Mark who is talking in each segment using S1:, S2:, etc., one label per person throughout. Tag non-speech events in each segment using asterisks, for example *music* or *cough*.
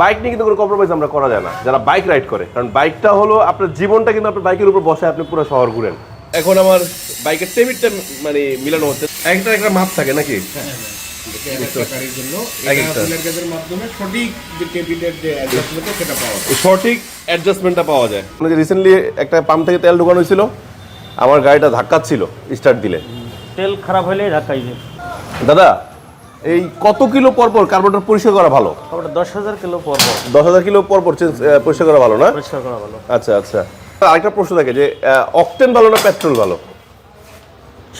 S1: Bike নিয়ে কিন্তু কোনো কম্প্রোমাইজ আমরা করা যায় না যারা বাইক রাইড করে। কারণ বাইকটা হলো আপনার জীবনটা কিন্তু আপনার বাইকের উপর বসে আপনি পুরো শহর ঘুরেন। এখন আমার বাইকের টেবিলটা মানে মিলানো হচ্ছে। একটা একটা মাপ থাকে নাকি।
S2: ফিলার গেজের মাধ্যমে সঠিক
S1: অ্যাডজাস্টমেন্টটা পাওয়া যায়। মানে যে রিসেন্টলি একটা পাম্প থেকে তেল ঢোকানো হয়েছিল আমার গাড়িটা ধাক্কাচ্ছিল স্টার্ট দিলে।
S3: তেল খারাপ হলেই ধাক্কাই যায়।
S1: দাদা এই কত কিলো পর পর কার্বোরেটর পরিষ্কার করা ভালো?
S3: দশ হাজার কিলো পর পর
S1: দশ হাজার কিলো পর পর চেঞ্জ পরিষ্কার করা ভালো না?
S3: পরিষ্কার করা ভালো।
S1: আচ্ছা আচ্ছা। আরেকটা প্রশ্ন থাকে যে অকটেন ভালো না পেট্রোল ভালো?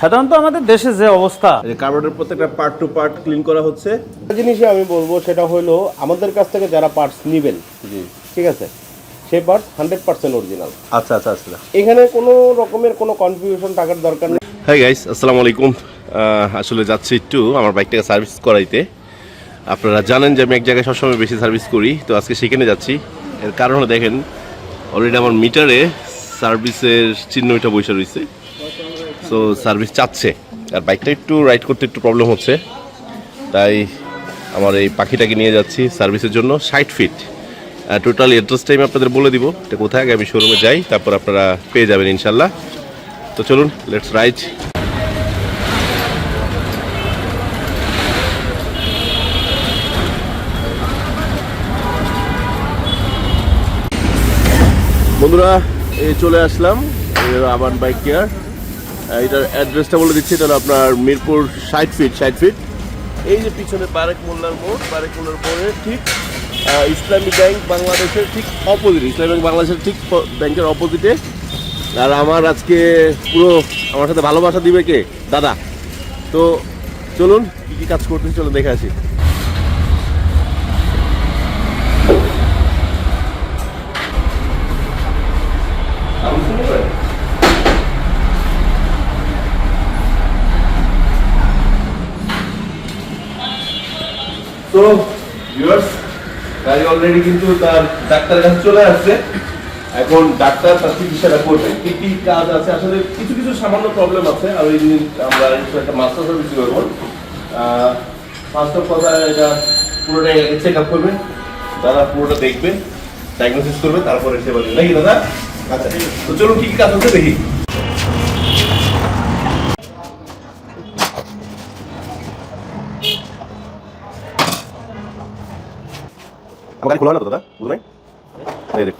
S3: সাধারণত আমাদের দেশে যে অবস্থা
S1: যে কার্বোরেটর প্রত্যেকটা পার্ট টু পার্ট ক্লিন করা হচ্ছে।
S2: জিনিসই আমি বলব সেটা হলো আমাদের কাছ থেকে যারা পার্টস নেবেন
S1: জি।
S2: ঠিক আছে? সেই পার্টস হান্ড্রেড পার্সেন্ট অরিজিনাল
S1: আচ্ছা আচ্ছা আচ্ছা।
S2: এখানে কোনো রকমের কোনো কনফিউশন থাকার দরকার নেই।
S1: হ্যাঁ গাইস আসসালামু আলাইকুম। আসলে যাচ্ছি একটু আমার বাইকটাকে সার্ভিস করাইতে। আপনারা জানেন যে আমি এক জায়গায় সবসময় বেশি সার্ভিস করি, তো আজকে সেখানে যাচ্ছি। এর কারণ হলো দেখেন অলরেডি আমার মিটারে সার্ভিসের চিহ্ন এটা বসে রয়েছে সো সার্ভিস চাচ্ছে। আর বাইকটা একটু রাইড করতে একটু প্রবলেম হচ্ছে। তাই আমার এই পাখিটাকে নিয়ে যাচ্ছি সার্ভিসের জন্য, ষাট ফিট টোটাল অ্যাড্রেসটা আমি আপনাদের বলে দিব, এটা কোথায় আগে আমি শোরুমে যাই, তারপর আপনারা পেয়ে যাবেন ইনশাল্লাহ। তো চলুন লেটস রাইড বন্ধুরা এই চলে আসলাম। আবার বাইক কেয়ার। এটার অ্যাড্রেসটা বলে দিচ্ছি, এটা হলো আপনার মিরপুর ষাট ফিট ষাট ফিট। এই যে পিছনে বারেক মোল্লার মোড়, বারেক মোল্লার মোড়ের ঠিক ইসলামী ব্যাংক বাংলাদেশের ঠিক অপোজিট, ইসলামী ব্যাংক বাংলাদেশের ঠিক ব্যাংকের অপোজিটে। আর আমার আজকে পুরো আমার সাথে ভালোবাসা দিবে কে? দাদা। তো চলুন, কী কী কাজ করতেছি চলুন দেখে আসি। তো ভিউয়ার্স গাড়ি অলরেডি কিন্তু তার ডাক্তারের কাছে চলে আসছে। এখন ডাক্তার তার চিকিৎসাটা করবে। কি কি কাজ আছে? আসলে কিছু কিছু সামান্য প্রবলেম আছে। আর ওই দিন আমরা একটা মাস্টার সার্ভিস করব। ফার্স্ট কথা এটা পুরোটাই চেক আপ করবে। দাদা পুরোটা দেখবে ডায়াগনোসিস করবে, তারপরে সেবা দেবে নাকি দাদা? আচ্ছা তো চলুন কি কি কাজ হচ্ছে দেখি। গাড়ি খোলা না তো দাদা? বুঝো নাই এই দেখ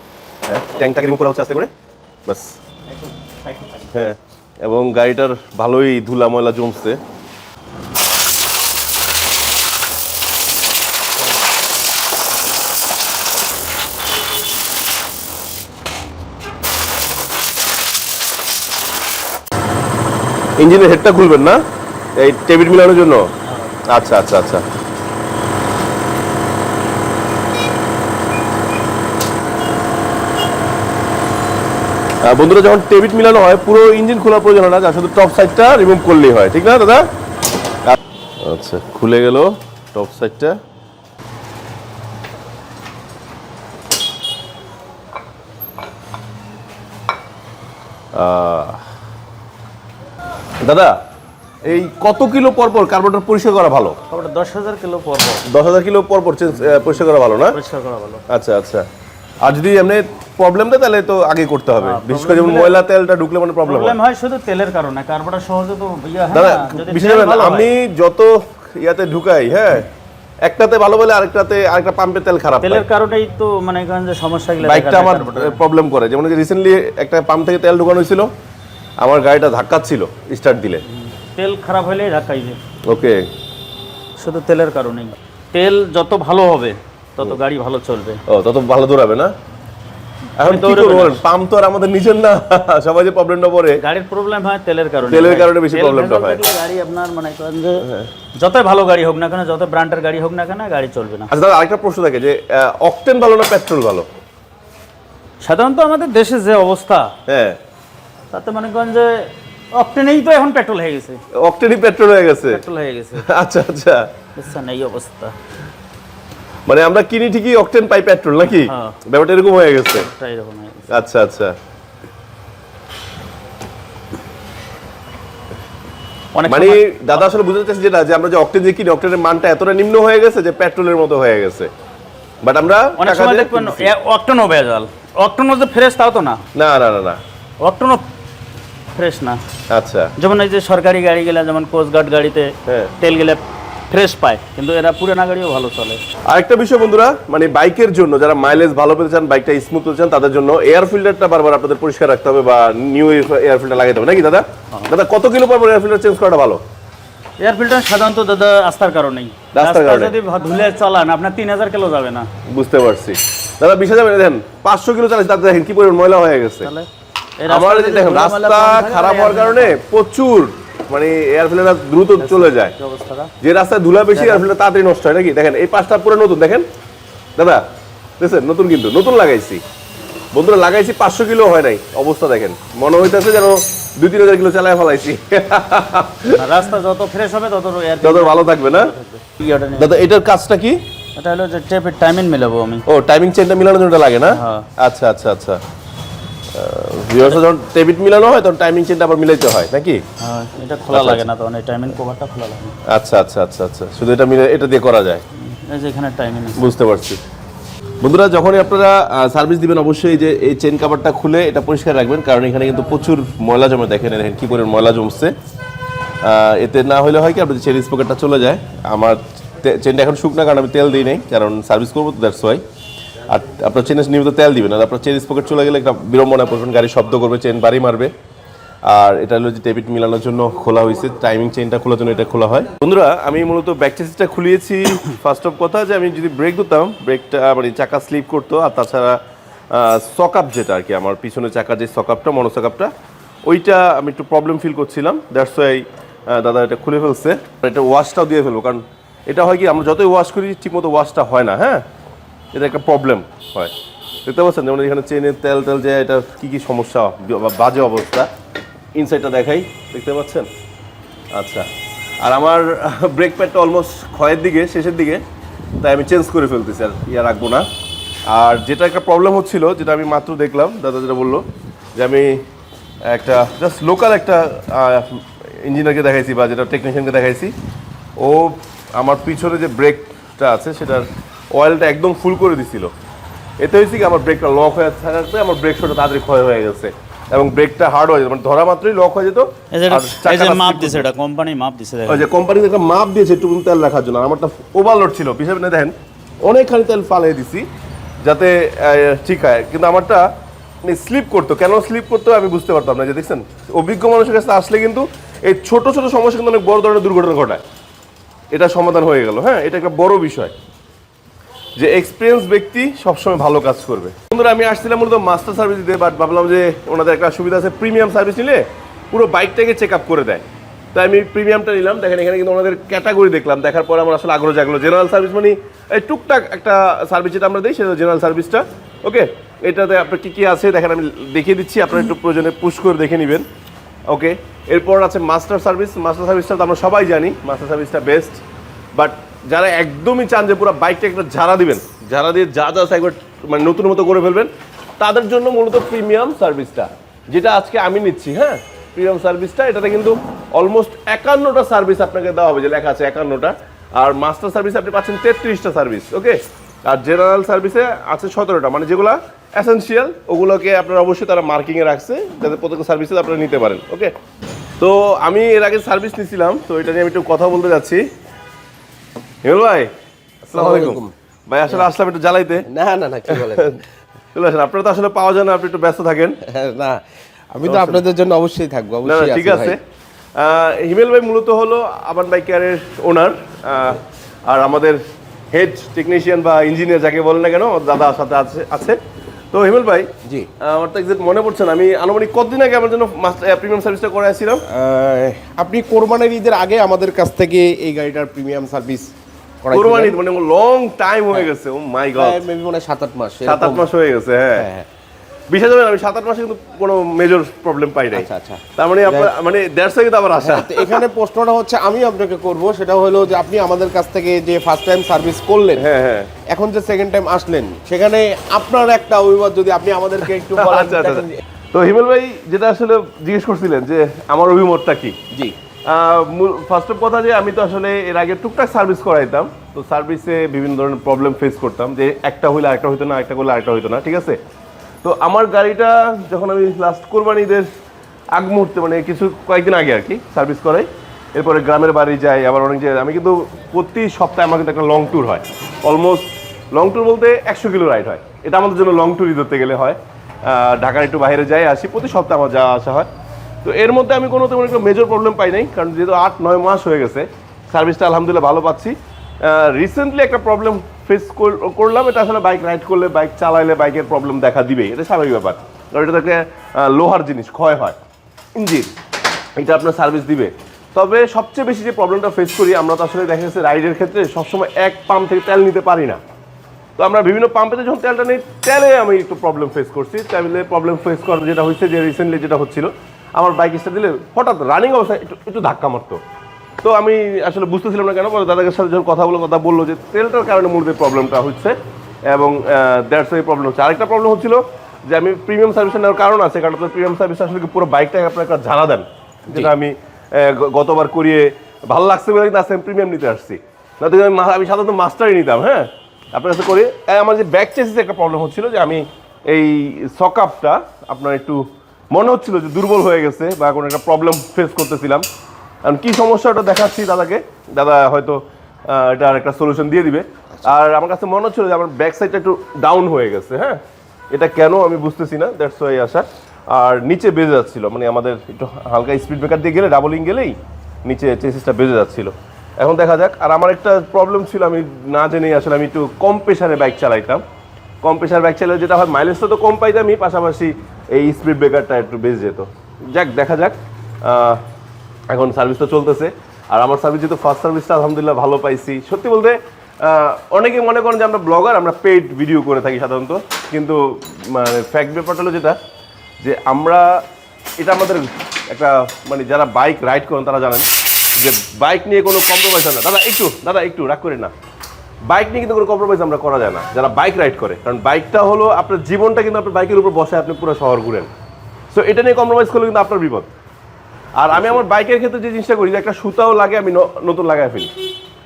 S1: হ্যাঁ ট্যাঙ্কটাকে রিমুভ করা হচ্ছে আস্তে করে। বাস। হ্যাঁ এবং গাড়িটার ভালোই ধুলা ময়লা জমছে। ইঞ্জিনের হেডটা খুলবেন না? এই টেবিল মিলানোর জন্য? আচ্ছা আচ্ছা আচ্ছা। বন্ধুরা যখন টেবিট মিলানো হয় পুরো ইঞ্জিন খোলার প্রয়োজন না যা শুধু টপ সাইডটা রিমুভ করলেই হয় ঠিক না দাদা? আচ্ছা খুলে গেল টপ সাইডটা দাদা এই কত কিলো পর পর কার্বোরেটর পরিষ্কার করা ভালো?
S3: দশ হাজার কিলো পর পর
S1: দশ হাজার কিলো পর পর চেঞ্জ পরিষ্কার করা ভালো না?
S3: পরিষ্কার করা ভালো।
S1: আচ্ছা আচ্ছা। আর যদি এমনি প্রবলেম দেয় তাহলে তো আগে করতে হবে।
S3: হ্যাঁ,
S1: বিশেষ করে যেমন ময়লা তেলটা ঢুকলে মানে প্রবলেম
S3: প্রবলেম
S1: হয়
S3: শুধু তেলের কারণে কার্বোটা সহজে তো ইয়ে হয়
S1: আমি যত ইয়াতে ঢুকাই হ্যাঁ একটাতে ভালো বলে আরেকটাতে আরেকটা পাম্পের তেল খারাপ
S3: তেলের কারণেই তো মানে এখানে যে সমস্যাগুলো দেখা
S1: বাইকটা আমার প্রবলেম করে। যেমন রিসেন্টলি একটা পাম্প থেকে তেল ঢুকানো হয়েছিল আমার গাড়িটা ধাক্কাচ্ছিল স্টার্ট দিলে।
S3: তেল খারাপ হলেই ধাক্কাই যায়।
S1: ওকে।
S3: শুধু তেলের কারণেই। তেল যত ভালো হবে তত গাড়ি ভালো চলবে।
S1: ও তত ভালো দৌড়াবে না? এখন কি
S3: দৌড়াবে
S1: করব
S3: না।
S1: পাম্প তো আর আমাদের নিজের না। *laughs* সবাই যে প্রবলেমটা পড়ে।
S3: গাড়ির প্রবলেম হয় তেলের কারণে
S1: তেলের কারণে বেশি প্রবলেমটা হয়। হ্যাঁ।
S3: গাড়ি আপনার মানে করেন যে যতই ভালো গাড়ি হোক না কেন যত ব্র্যান্ডের গাড়ি হোক না কেন গাড়ি চলবে না।
S1: আচ্ছা দাদা আরেকটা প্রশ্ন থাকে যে অকটেন ভালো না পেট্রোল ভালো?
S3: সাধারণত আমাদের দেশে যে অবস্থা
S1: হ্যাঁ।
S3: তাতে মনে করেন যে অক্টেনেই তো এখন পেট্রোল হয়ে গেছে।
S1: অকটেনই পেট্রোল হয়ে গেছে।
S3: পেট্রোল হয়ে গেছে। *laughs*
S1: আচ্ছা আচ্ছা।
S3: বুঝছেন এই অবস্থা।
S1: মানে আমরা কিনি ঠিকই অকটেন পাই পেট্রোল নাকি?
S3: হ্যাঁ।
S1: ব্যাপারটা এরকম হয়ে গেছে। আচ্ছা আচ্ছা। মানে দাদা আসলে বুঝতে চাচ্ছি যেটা যে আমরা যে অকটেন যে কিনি অকটেনের মানটা এতটা নিম্ন হয়ে গেছে যে পেট্রোলের মতো হয়ে গেছে। বাট আমরা
S3: অনেক সময় দেখবেন
S1: কিনছি।
S3: অক্টনো ভেজাল। অক্টনো যে ফ্রেশ তাও তো না।
S1: না না না না।
S3: অক্টনো ফ্রেশ না।
S1: আচ্ছা।
S3: যেমন এই যে সরকারি গাড়ি গেলে যেমন কোস্টগার্ড গাড়িতে
S1: হ্যাঁ।
S3: তেল গেলে ফ্রেশ পায় কিন্তু এরা পুরানা গাড়িও ভালো চলে।
S1: আরেকটা বিষয় বন্ধুরা মানে বাইকের জন্য যারা মাইলেজ ভালো পেতে চান বাইকটা স্মুথ পেতে চান তাদের জন্য এয়ার ফিল্টারটা বারবার আপনাদের পরিষ্কার রাখতে হবে বা নিউ এয়ার ফিল্টার লাগাতে হবে। নাকি দাদা? দাদা কত কিলো পর এয়ার ফিল্টার চেঞ্জ করাটা ভালো?
S3: এয়ার ফিল্টার সাধারণত দাদা কারণেই।
S1: রাস্তার
S3: রাস্তা
S1: কারণে।
S3: যদি ধুলে চালান আপনার তিন হাজার কিলো যাবে না।
S1: বুঝতে পারছি। দাদা বিশ হাজার দেখেন পাঁচশো কিলো চালাচ্ছি তাতে দেখেন কি পরিমাণ ময়লা হয়ে গেছে।
S3: তাহলে
S1: আমার দেখেন রাস্তা খারাপ হওয়ার কারণে প্রচুর মানে এয়ার ফিল্টার দ্রুত চলে যায়। যে রাস্তায় ধুলা বেশি এয়ার ফিল্টার তাড়াতাড়ি নষ্ট হয় নাকি? দেখেন এই পাঁচটা পুরো নতুন দেখেন। দাদা দেখছেন? নতুন কিন্তু নতুন লাগাইছি। বন্ধুরা লাগাইছি পাঁচশো কিলো হয় নাই। অবস্থা দেখেন। মনে হইতেছে যেন দুই তিন হাজার কিলো চালায় ফেলাইছি।
S3: রাস্তা যত ফ্রেশ হবে তত
S1: দাদা ভালো থাকবে না? দাদা এটার কাজটা কি?
S3: এটা হলো যে টেপের টাইমিং মেলাবো আমি।
S1: ও টাইমিং চেনটা মিলানোর জন্য লাগে না?
S3: হ্যাঁ।
S1: আচ্ছা আচ্ছা আচ্ছা। ভিউয়ার্স যখন টেবিট মিলানো হয় তখন টাইমিং চেনটা আবার মিলাইতে হয় নাকি?
S3: হ্যাঁ, এটা খোলা
S1: আচ্ছা,
S3: লাগে না তখন এই টাইমিং কভারটা খোলা লাগে
S1: আচ্ছা আচ্ছা আচ্ছা আচ্ছা শুধু এটা মিলে এটা দিয়ে করা যায়।
S3: এই যে এখানে টাইমিং
S1: বুঝতে পারছি। বন্ধুরা যখনই আপনারা সার্ভিস দিবেন অবশ্যই যে এই চেন কাভারটা খুলে এটা পরিষ্কার রাখবেন কারণ এখানে কিন্তু প্রচুর ময়লা জমে দেখেন দেখেন কি করে ময়লা জমছে। এতে না হলে হয় কি আপনাদের চেন স্পকেটটা চলে যায়। আমার চেনটা এখন শুকনা কারণ আমি তেল দিই নাই কারণ সার্ভিস করব তো দ্যাটস ওয়াই আর আপনার চেনে নিয়মিত তেল দিবেন, আর আপনার চেন স্পকেট চলে গেলে একটা বিড়ম্বনা পড়বেন, গাড়ি শব্দ করবে, চেন বাড়ি মারবে। আর এটা হলো যে টেবিট মিলানোর জন্য খোলা হয়েছে টাইমিং চেনটা খোলার জন্য এটা খোলা হয়। বন্ধুরা, আমি মূলত ব্যাক চেসিসটা খুলিয়েছি। ফার্স্ট অফ কথা যে আমি যদি ব্রেক দিতাম ব্রেকটা মানে চাকা স্লিপ করতো, আর তাছাড়া সকাপ যেটা আর কি, আমার পিছনে চাকার যে সকাপটা মনোসকাপটা ওইটা আমি একটু প্রবলেম ফিল করছিলাম। দ্যাটস ওয়াই দাদা এটা খুলে ফেলছে। এটা ওয়াশটাও দিয়ে ফেলব, কারণ এটা হয় কি, আমরা যতই ওয়াশ করি, ঠিকমতো ওয়াশটা হয় না হ্যাঁ? এটা একটা প্রবলেম হয়। দেখতে পাচ্ছেন, যেমন এখানে চেনের তেল তেল যে এটা কি কি সমস্যা বাজে অবস্থা। ইনসাইডটা দেখাই, দেখতে পাচ্ছেন? আচ্ছা। আর আমার ব্রেক প্যাডটা অলমোস্ট ক্ষয়ের দিকে, শেষের দিকে, তাই আমি চেঞ্জ করে ফেলতেছি আর ইয়া রাখব না। আর যেটা একটা প্রবলেম হচ্ছিল, যেটা আমি মাত্র দেখলাম, দাদা যেটা বলল, যে আমি একটা জাস্ট লোকাল একটা ইঞ্জিনিয়ারকে দেখাইছি, বা যেটা টেকনিশিয়ানকে দেখাইছি, ও আমার পিছনে যে ব্রেকটা আছে, সেটার অয়েলটা একদম ফুল করে দিছিল। এতে হয়েছে কি আমার ব্রেকটা লক হয়ে থাকাতে আমার ব্রেক শোটা তাড়াতাড়ি ক্ষয় হয়ে গেছে এবং ব্রেকটা হার্ড হয়ে যেত মানে ধরা মাত্রই লক হয়ে যেত।
S3: এই যে মাপ দিছে এটা কোম্পানি মাপ দিছে
S1: ওই যে কোম্পানি একটা মাপ দিয়েছে একটু তেল রাখার জন্য। আমারটা ওভারলোড ছিল হিসেবে না দেখেন অনেকখানি তেল ফালিয়ে দিছি যাতে ঠিক হয়। কিন্তু আমারটা মানে স্লিপ করতো। কেন স্লিপ করতো আমি বুঝতে পারতাম না। যে দেখছেন অভিজ্ঞ মানুষের কাছে আসলে কিন্তু এই ছোট ছোট সমস্যা কিন্তু অনেক বড় ধরনের দুর্ঘটনা ঘটায়। এটা সমাধান হয়ে গেল। হ্যাঁ এটা একটা বড় বিষয়। যে এক্সপিরিয়েন্স ব্যক্তি সবসময় ভালো কাজ করবে। বন্ধুরা, আমি আসছিলাম মূলত মাস্টার সার্ভিস দিতে বাট ভাবলাম যে ওনাদের একটা সুবিধা আছে প্রিমিয়াম সার্ভিস নিলে পুরো বাইকটাকে চেক আপ করে দেয়। তাই আমি প্রিমিয়ামটা নিলাম। দেখেন, এখানে কিন্তু ওনাদের ক্যাটাগরি দেখলাম। দেখার পরে আমার আসলে আগ্রহ জাগলো। জেনারেল সার্ভিস মানে এই টুকটাক একটা সার্ভিস যেটা আমরা দিই, সেটা জেনারেল সার্ভিসটা ওকে? এটাতে আপনার কী কী আছে? দেখেন, আমি দেখিয়ে দিচ্ছি। আপনারা একটু প্রয়োজনে পুশ করে দেখে নেবেন। ওকে? এরপর আছে মাস্টার সার্ভিস মাস্টার সার্ভিসটা তো আমরা সবাই জানি। মাস্টার সার্ভিসটা বেস্ট বাট যারা একদমই চান যে পুরো বাইকটা একটা ঝাড়া দিবেন, ঝাড়া দিয়ে যা যা একবার মানে নতুন মতো করে ফেলবেন, তাদের জন্য মূলত প্রিমিয়াম সার্ভিসটা যেটা আজকে আমি নিচ্ছি হ্যাঁ? প্রিমিয়াম সার্ভিসটা এটাতে কিন্তু অলমোস্ট একান্নটা সার্ভিস আপনাকে দেওয়া হবে, যে লেখা আছে একান্নটা। আর মাস্টার সার্ভিসে আপনি পাচ্ছেন তেত্রিশটা সার্ভিস ওকে আর জেনারেল সার্ভিসে আছে সতেরোটা মানে যেগুলো এসেন্সিয়াল ওগুলোকে আপনারা অবশ্যই তারা মার্কিংয়ে রাখছে, যাতে প্রত্যেক সার্ভিসে আপনারা নিতে পারেন ওকে তো আমি এর আগে সার্ভিস নিয়েছিলাম তো এটা নিয়ে আমি একটু কথা বলতে যাচ্ছি। হিমেল ভাই আসসালামু আলাইকুম। ভাই আসলে আসলাম একটু জ্বালাইতে।
S4: না না না কি বলেন? *laughs*
S1: চলে আসেন আপনারা তো আসলে পাওয়া যায় না আপনি একটু ব্যস্ত থাকেন।
S4: না আমি তো আপনাদের জন্য অবশ্যই থাকব অবশ্যই
S1: ঠিক
S4: আছে
S1: হিমেল ভাই মূলত হলো আবান বাইকারের ওনার আর আমাদের হেড টেকনিশিয়ান বা ইঞ্জিনিয়ার যাকে বলেন না কেন দাদা সাথে আছে আছে। তো হিমেল ভাই
S4: জি।
S1: আমার তো এক্সাক্ট মনে পড়ছে না আমি আনুমানিক কতদিন আগে আমার জন্য প্রিমিয়াম সার্ভিসটা করে আসছিলাম?
S4: আপনি কোরবানির ঈদের আগে আমাদের কাছ থেকে এই গাড়িটার প্রিমিয়াম সার্ভিস
S1: কোরবানি মানে লং টাইম হয়ে গেছে ও মাই গড
S4: মেবি মনে হয় সাত আট মাস
S1: সাত আট
S4: এরকম।
S1: মাস হয়ে গেছে হ্যাঁ।
S4: হ্যাঁ, হ্যাঁ।
S1: বিশেষ করে আমি সাত আট মাসে কিন্তু কোনো মেজর প্রবলেম পাই নাই।
S4: আচ্ছা, আচ্ছা।
S1: তার মানে আপনার মানে দেড়শো কিন্তু আবার আসা।
S4: হ্যাঁ, এখানে প্রশ্নটা হচ্ছে আমি আপনাকে করব সেটা হলো যে আপনি আমাদের কাছ থেকে যে ফার্স্ট টাইম সার্ভিস করলেন
S1: হ্যাঁ হ্যাঁ।
S4: এখন যে সেকেন্ড টাইম আসলেন সেখানে আপনার একটা অভিমত যদি আপনি আমাদেরকে একটু *laughs* বলেন
S1: আচ্ছা আচ্ছা তো হিমেল ভাই যেটা আসলে জিজ্ঞেস করছিলেন যে আমার অভিমতটা কি?
S4: জি।
S1: ফার্স্ট অফ কথা যে আমি তো আসলে এর আগে টুকটাক সার্ভিস করাইতাম। তো সার্ভিসে বিভিন্ন ধরনের প্রবলেম ফেস করতাম যে একটা হইলে আরেকটা হইতো না একটা করলে আরেকটা হইতো না, ঠিক আছে? তো আমার গাড়িটা যখন আমি লাস্ট কোরবানিদের আগ মুহূর্তে মানে কিছু কয়েকদিন আগে আর কি সার্ভিস করাই। এরপরে গ্রামের বাড়ি যাই, আবার অনেক জায়গায় আমি কিন্তু প্রতি সপ্তাহে আমার কিন্তু একটা লং ট্যুর হয়। অলমোস্ট লং ট্যুর বলতে একশো কিলো রাইড হয়। এটা আমাদের জন্য লং ট্যুরই ধরতে গেলে হয়। ঢাকার একটু বাইরে যাই আসি, প্রতি সপ্তাহে আমার যাওয়া আসা হয়। তো এর মধ্যে আমি কোনো তেমন একটা মেজর প্রবলেম পাই নাই, কারণ যেহেতু আট, নয় মাস হয়ে গেছে সার্ভিসটা আলহামদুলিল্লাহ ভালো পাচ্ছি। রিসেন্টলি একটা প্রবলেম ফেস করলাম, এটা আসলে বাইক রাইড করলে বাইক চালাইলে বাইকের প্রবলেম দেখা দিবেই, এটা স্বাভাবিক ব্যাপার। কারণ এটা থেকে লোহার জিনিস, ক্ষয় হয়। ইঞ্জিন এটা আপনার সার্ভিস দিবে। তবে সবচেয়ে বেশি যে প্রবলেমটা ফেস করি, আমরা তো আসলে দেখা গেছে রাইডের ক্ষেত্রে সবসময় এক পাম্প থেকে তেল নিতে পারি না। তো আমরা বিভিন্ন পাম্পেতে যখন তেলটা নিই, তেলে আমি একটু প্রবলেম ফেস করছি। তেলে প্রবলেম ফেস করার যেটা হয়েছে যে রিসেন্টলি যেটা হচ্ছিল আমার বাইক স্টার্ট দিলে হঠাৎ রানিং অবস্থায় একটু একটু ধাক্কা মারতো। তো আমি আসলে বুঝতেছিলাম না কেন পরে দাদাদের সাথে যখন কথা বলে কথা বলল যে তেলটার কারণে মূলত প্রবলেমটা হচ্ছে এবং দ্যাটস এই প্রবলেম হচ্ছে। আরেকটা প্রবলেম হচ্ছিল যে আমি প্রিমিয়াম সার্ভিস নেওয়ার কারণ আছে কারণ প্রিমিয়াম সার্ভিস আসলে কি পুরো বাইকটাকে আপনার একটা ঝাড়া দেন যেটা আমি গতবার করিয়ে ভালো লাগছে বলে কিন্তু আজকে আমি প্রিমিয়াম নিতে আসছি। না তো আমি আমি সাধারণত মাস্টারই নিতাম হ্যাঁ? আপনার কাছে করে আমার যে ব্যাক চেসিসে একটা প্রবলেম হচ্ছিল যে আমি এই সকআপটা আপনার একটু মনে হচ্ছিল যে দুর্বল হয়ে গেছে বা কোনো একটা প্রবলেম ফেস করতেছিলাম। কারণ কী সমস্যা ওটা দেখাচ্ছি দাদাকে? দাদা হয়তো এটার একটা সলিউশন দিয়ে দিবে। আর আমার কাছে মনে হচ্ছিল যে আমার ব্যাক সাইডটা একটু ডাউন হয়ে গেছে হ্যাঁ? এটা কেন আমি বুঝতেছি না দ্যাটস ওয়াই আসা আর নিচে বেজে যাচ্ছিল মানে আমাদের একটু হালকা স্পিড ব্রেকার দিয়ে গেলে ডাবলিং গেলেই নিচে চেসিসটা বেজে যাচ্ছিল। এখন দেখা যাক, আর আমার একটা প্রবলেম ছিল, আমি না জেনেই আসলে আমি একটু কম প্রেশারে বাইক চালাইতাম। কম প্রেশার বাইক চালালে যেটা হয় মাইলেজটা তো কম পাইতামই পাশাপাশি এই স্পিড ব্রেকারটা একটু বেজে যেত। যাক, দেখা যাক। এখন সার্ভিস তো চলতেছে। আর আমার সার্ভিস যেহেতু ফার্স্ট সার্ভিসটা আলহামদুলিল্লাহ ভালো পাইছি। সত্যি বলতে অনেকে মনে করেন যে আমরা ব্লগার আমরা পেড ভিডিও করে থাকি সাধারণত। কিন্তু মানে ফ্যাক্ট ব্যাপারটা হলো যেটা, যে আমরা, এটা আমাদের একটা মানে যারা বাইক রাইড করেন তারা জানেন যে বাইক নিয়ে কোনো কম্প্রোমাইজ হয় না। দাদা, একটু দাদা, একটু, রাগ করেন না। বাইক নিয়ে কিন্তু কোনো কম্প্রোমাইজ আমরা করা যায় না, যারা বাইক রাইড করে। কারণ বাইকটা হলো আপনার জীবনটা কিন্তু আপনার বাইকের উপর বসে আপনি পুরো শহর ঘুরেন। সো এটা নিয়ে কম্প্রোমাইজ করলে কিন্তু আপনার বিপদ। আর আমি আমার বাইকের ক্ষেত্রে যে জিনিসটা করি, যে একটা সুতাও লাগে, আমি নতুন লাগাই ফেলি।